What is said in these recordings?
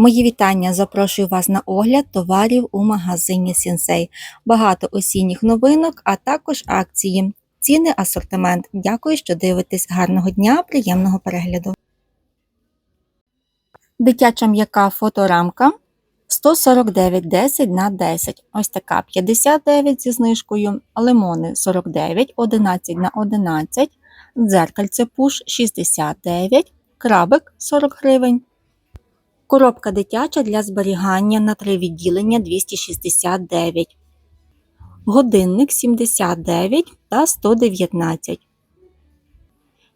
Мої вітання. Запрошую вас на огляд товарів у магазині Сінсей. Багато осінніх новинок, а також акції. Ціни, асортимент. Дякую, що дивитесь. Гарного дня, приємного перегляду. Дитяча м'яка фоторамка 149,10 на 10. Ось така 59 зі знижкою, лимони 49, 11 на 11, дзеркальце пуш 69, крабик 40 гривень. Коробка дитяча для зберігання на три відділення 269, годинник 79 та 119.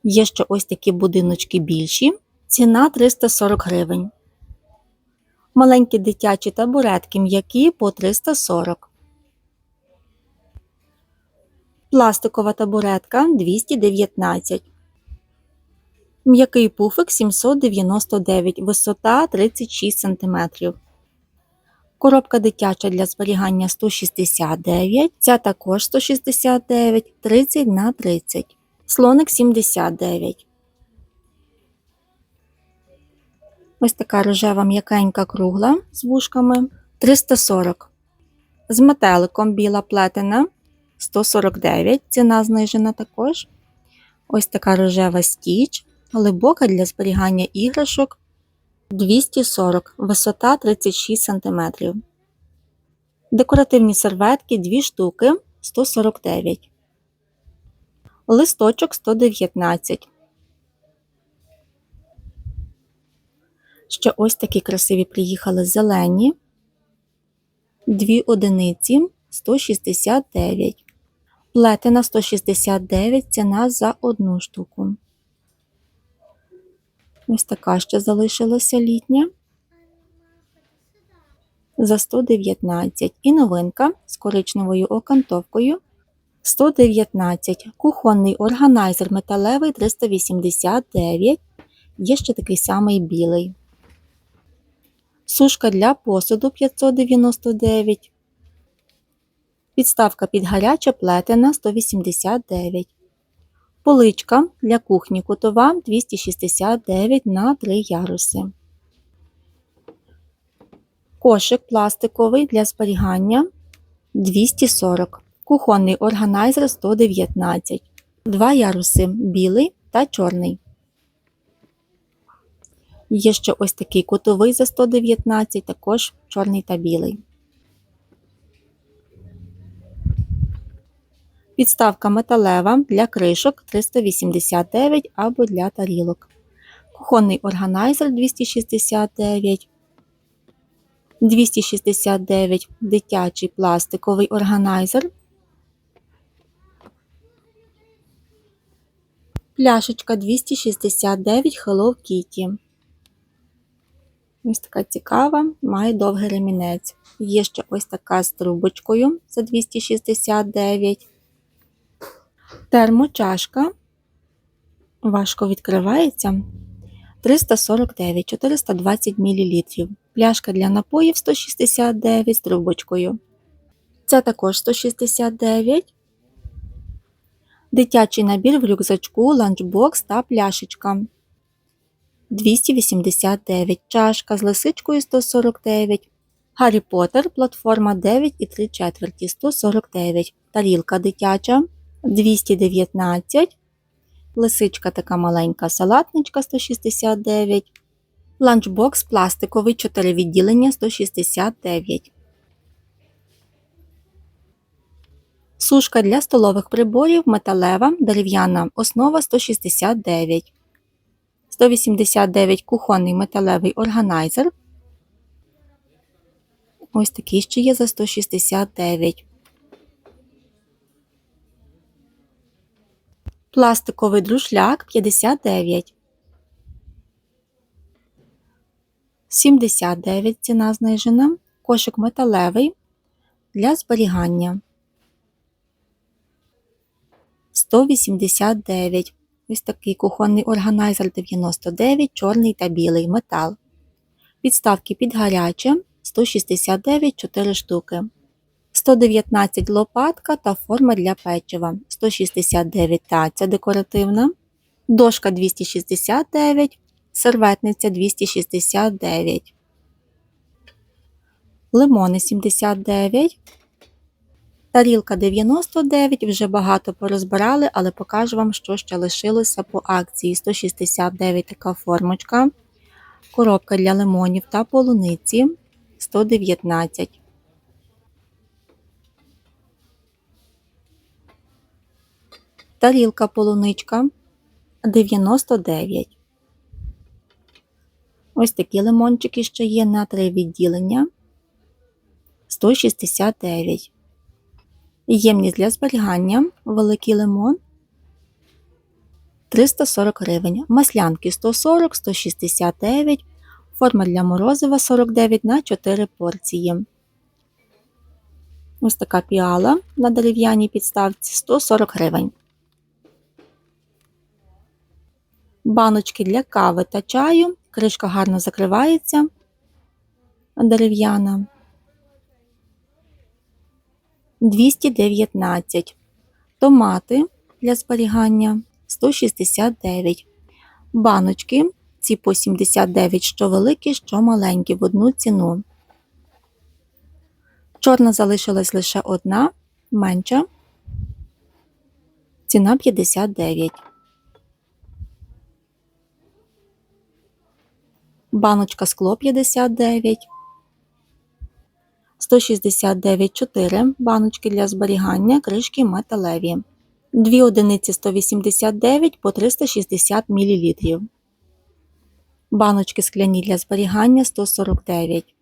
Є ще ось такі будиночки більші, ціна 340 гривень. Маленькі дитячі табуретки м'які по 340. Пластикова табуретка 219. М'який пуфик 799, висота 36 см. Коробка дитяча для зберігання 169, ця також 169, 30 на 30. Слоник 79. Ось така рожева м'якенька кругла з вушками 340. З метеликом біла плетена 149, ціна знижена також. Ось така рожева стіч глибока для зберігання іграшок 240, висота 36 см. Декоративні серветки 2 штуки 149. Листочок 119. Ще ось такі красиві приїхали зелені. Дві одиниці 169. Плетена 169 ціна за одну штуку. Ось така ще залишилася літня. За 119. І новинка з коричневою окантовкою 119. Кухонний органайзер металевий 389. Є ще такий самий білий. Сушка для посуду 599. Підставка під гаряче плетена 189. Поличка для кухні кутова 269 на 3 яруси. Кошик пластиковий для зберігання 240. Кухонний органайзер 119. Два яруси білий та чорний. Є ще ось такий кутовий за 119, також чорний та білий. Підставка металева для кришок 389 або для тарілок. Кухонний органайзер 269. 269 дитячий пластиковий органайзер. Пляшечка 269 Hello Kitty. Ось така цікава, має довгий ремінець. Є ще ось така з трубочкою за 269. Термочашка важко відкривається 349 420 мл. Пляшка для напоїв 169 з трубочкою. Це також 169. Дитячий набір в рюкзачку, ланчбокс та пляшечка. 289. Чашка з лисичкою 149. Гаррі Поттер, платформа 9 і 3 четверті 149. Тарілка дитяча 219. Лисичка така маленька салатничка 169. Ланчбокс пластиковий 4 відділення 169. Сушка для столових приборів металева дерев'яна основа 169. 189 кухонний металевий органайзер. Ось такий ще є за 169. Пластиковий друшляк 59. 79 ціна знижена. Кошик металевий для зберігання. 189. Ось такий кухонний органайзер 99, чорний та білий метал. Підставки під гаряче 169 4 штуки. 119 лопатка та форма для печива. 169 таця декоративна. Дошка 269, серветниця 269. лимони 79, тарілка 99, вже багато порозбирали, але покажу вам, що ще лишилося по акції 169 така формочка, коробка для лимонів та полуниці 119. Тарілка полуничка 99. Ось такі лимончики ще є на три відділення 169. Ємність для зберігання великий лимон 340 гривень. Маслянки 140, 169, форма для морозива 49 на 4 порції. Ось така піала на дерев'яній підставці 140 гривень. Баночки для кави та чаю. Кришка гарно закривається. Дерев'яна. 219. Томати для зберігання 169. Баночки. Ці по 79, що великі, що маленькі, в одну ціну. Чорна залишилась лише одна, менша. Ціна 59. Баночка скло 59, 169 4 баночки для зберігання, кришки металеві, 2 одиниці 189 по 360 мл. Баночки скляні для зберігання 149,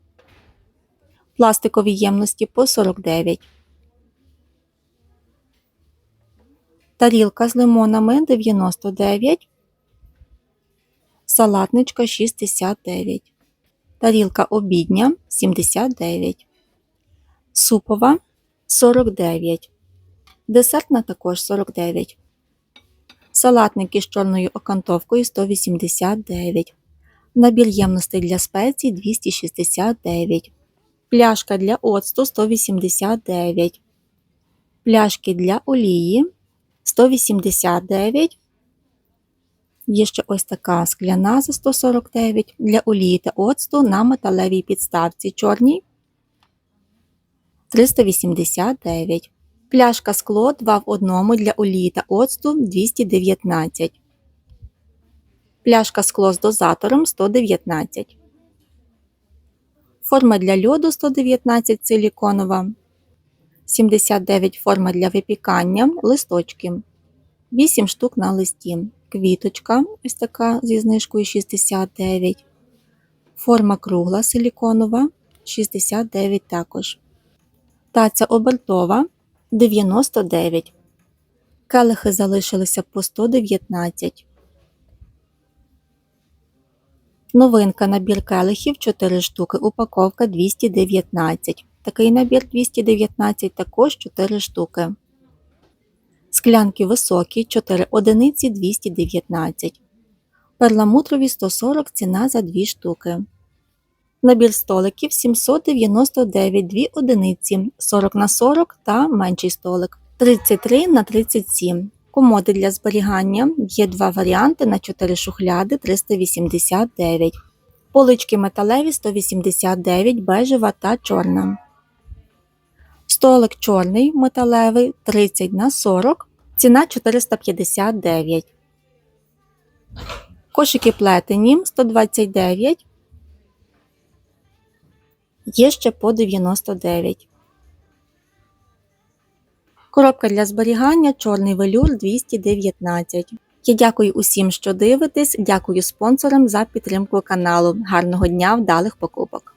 пластикові ємності по 49. Тарілка з лимонами 99 салатничка 69, тарілка обідня 79, супова 49, десертна також 49, салатники з чорною окантовкою 189, набір ємностей для спецій 269, пляшка для оцту 189, пляшки для олії 189, Є ще ось така скляна за 149 для олії та оцту на металевій підставці чорній 389. Пляшка скло 2 в 1 для олії та оцту 219. Пляшка скло з дозатором 119. Форма для льоду 119 силіконова. 79 форма для випікання листочки. 8 штук на листі квіточка, ось така зі знижкою 69. Форма кругла силіконова 69 також. Таця обертова 99. Келихи залишилися по 119. Новинка набір келихів 4 штуки. Упаковка 219. Такий набір 219 також 4 штуки. Склянки високі 4 одиниці 219. Перламутрові 140 ціна за 2 штуки. Набір столиків 799 2 одиниці 40 на 40 та менший столик 33 на 37. Комоди для зберігання є два варіанти на 4 шухляди 389. Полички металеві 189 бежева та чорна. Столик чорний металевий 30 на 40, ціна 459. Кошики плетені 129. Є ще по 99. Коробка для зберігання чорний велюр 219. Я дякую усім, що дивитесь. Дякую спонсорам за підтримку каналу. Гарного дня, вдалих покупок!